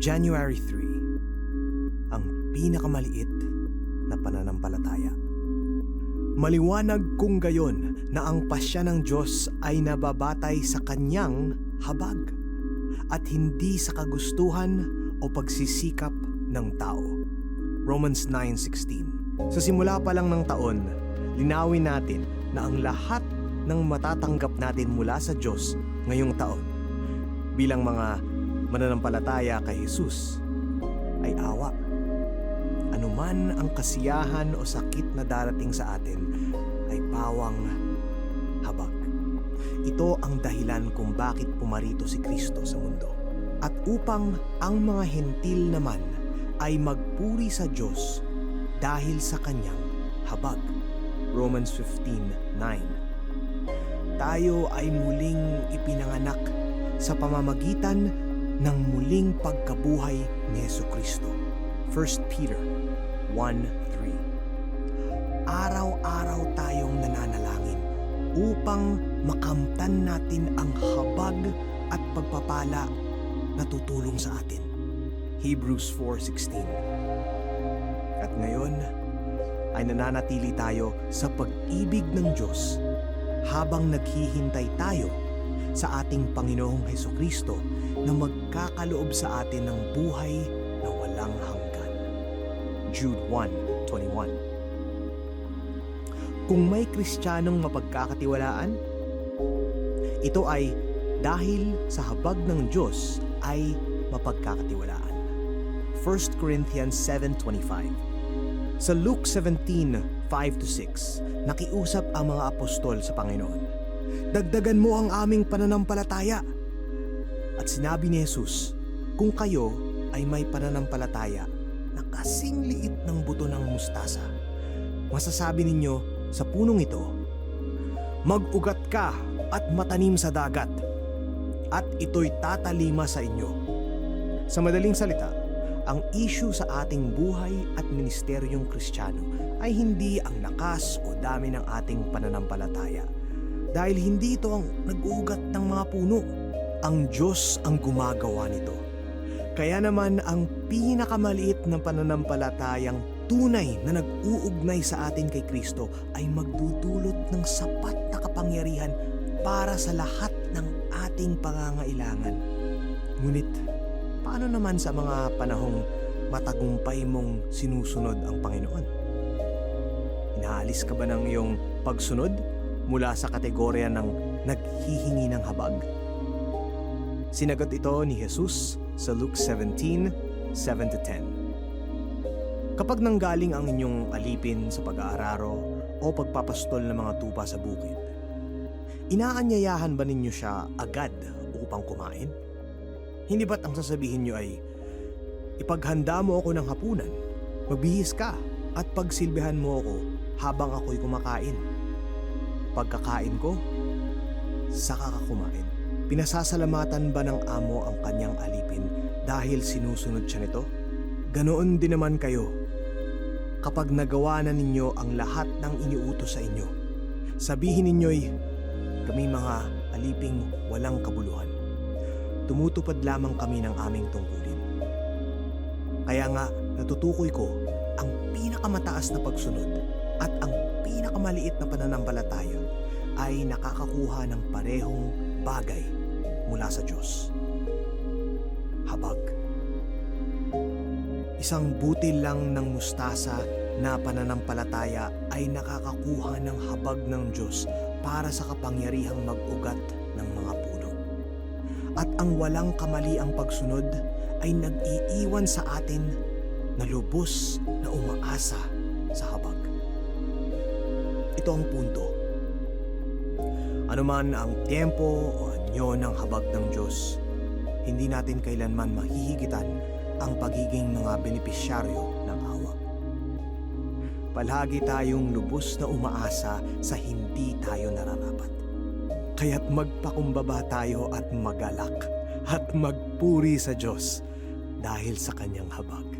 January 3, ang pinakamaliit na pananampalataya. Maliwanag kung gayon na ang pasya ng Diyos ay nababatay sa kanyang habag at hindi sa kagustuhan o pagsisikap ng tao. Romans 9.16 Sa simula pa lang ng taon, linawin natin na ang lahat ng matatanggap natin mula sa Diyos ngayong taon bilang mga mananampalataya kay Jesus ay awa. Anuman ang kasiyahan o sakit na darating sa atin ay pawang habag. Ito ang dahilan kung bakit pumarito si Kristo sa mundo. At upang ang mga hentil naman ay magpuri sa Diyos dahil sa kanyang habag. Romans 15:9. Tayo ay muling ipinanganak sa pamamagitan ng muling pagkabuhay ni Yesu Kristo. 1 Peter 1.3 Araw-araw tayong nananalangin upang makamtan natin ang habag at pagpapala na tutulong sa atin. Hebrews 4.16 At ngayon ay nananatili tayo sa pag-ibig ng Diyos habang naghihintay tayo sa ating Panginoong Heso Kristo na magkakaloob sa atin ng buhay na walang hanggan. Jude 1:21. Kung may Kristiyanong mapagkakatiwalaan, ito ay dahil sa habag ng Diyos ay mapagkakatiwalaan. 1 Corinthians 7:25. Sa Luke 17:5-6, nakiusap ang mga apostol sa Panginoon. Dagdagan mo ang aming pananampalataya. At sinabi ni Jesus, kung kayo ay may pananampalataya na kasing liit ng buto ng mustasa, masasabi ninyo sa punong ito, Mag-ugat ka at matanim sa dagat, at ito'y tatalima sa inyo. Sa madaling salita, ang issue sa ating buhay at ministeryong kristyano ay hindi ang lakas o dami ng ating pananampalataya. Dahil hindi ito ang nag-uugat ng mga puno. Ang Diyos ang gumagawa nito. Kaya naman ang pinakamaliit na pananampalatayang tunay na nag-uugnay sa atin kay Kristo ay magdudulot ng sapat na kapangyarihan para sa lahat ng ating pangangailangan. Ngunit, paano naman sa mga panahong matagumpay mong sinusunod ang Panginoon? Inaalis ka ba ng iyong pagsunod mula sa kategorya ng naghihingi ng habag? Sinagot ito ni Jesus sa Luke 17, 7-10. Kapag nanggaling ang inyong alipin sa pag-aararo o pagpapastol ng mga tupa sa bukid, inaanyayahan ba ninyo siya agad upang kumain? Hindi ba't ang sasabihin nyo ay, ipaghanda mo ako ng hapunan, magbihis ka at pagsilbihan mo ako habang ako'y kumakain. Pagkakain ko, saka ka kumain. Pinasasalamatan ba ng amo ang kanyang alipin dahil sinusunod siya nito? Ganoon din naman kayo. Kapag nagawa na ninyo ang lahat ng iniutos sa inyo, sabihin ninyo'y, kami mga aliping walang kabuluhan. Tumutupad lamang kami ng aming tungkulin. Kaya nga, natutukoy ko ang pinakamataas na pagsunod at ang pinakamaliit na pananampalataya ay nakakakuha ng parehong bagay mula sa Diyos. Habag. Isang butil lang ng mustasa na pananampalataya ay nakakakuha ng habag ng Diyos para sa kapangyarihang mag-ugat ng mga puno. At ang walang kamali ang pagsunod ay nag-iiwan sa atin na lubos na umaasa sa habag. Ito ang punto. Ano man ang tiempo o anyo ng habag ng Diyos, hindi natin kailanman mahihigitan ang pagiging mga benepisyaryo ng awa. Palagi tayong lubos na umaasa sa hindi tayo nararapat. Kaya't magpakumbaba tayo at magalak at magpuri sa Diyos dahil sa kanyang habag.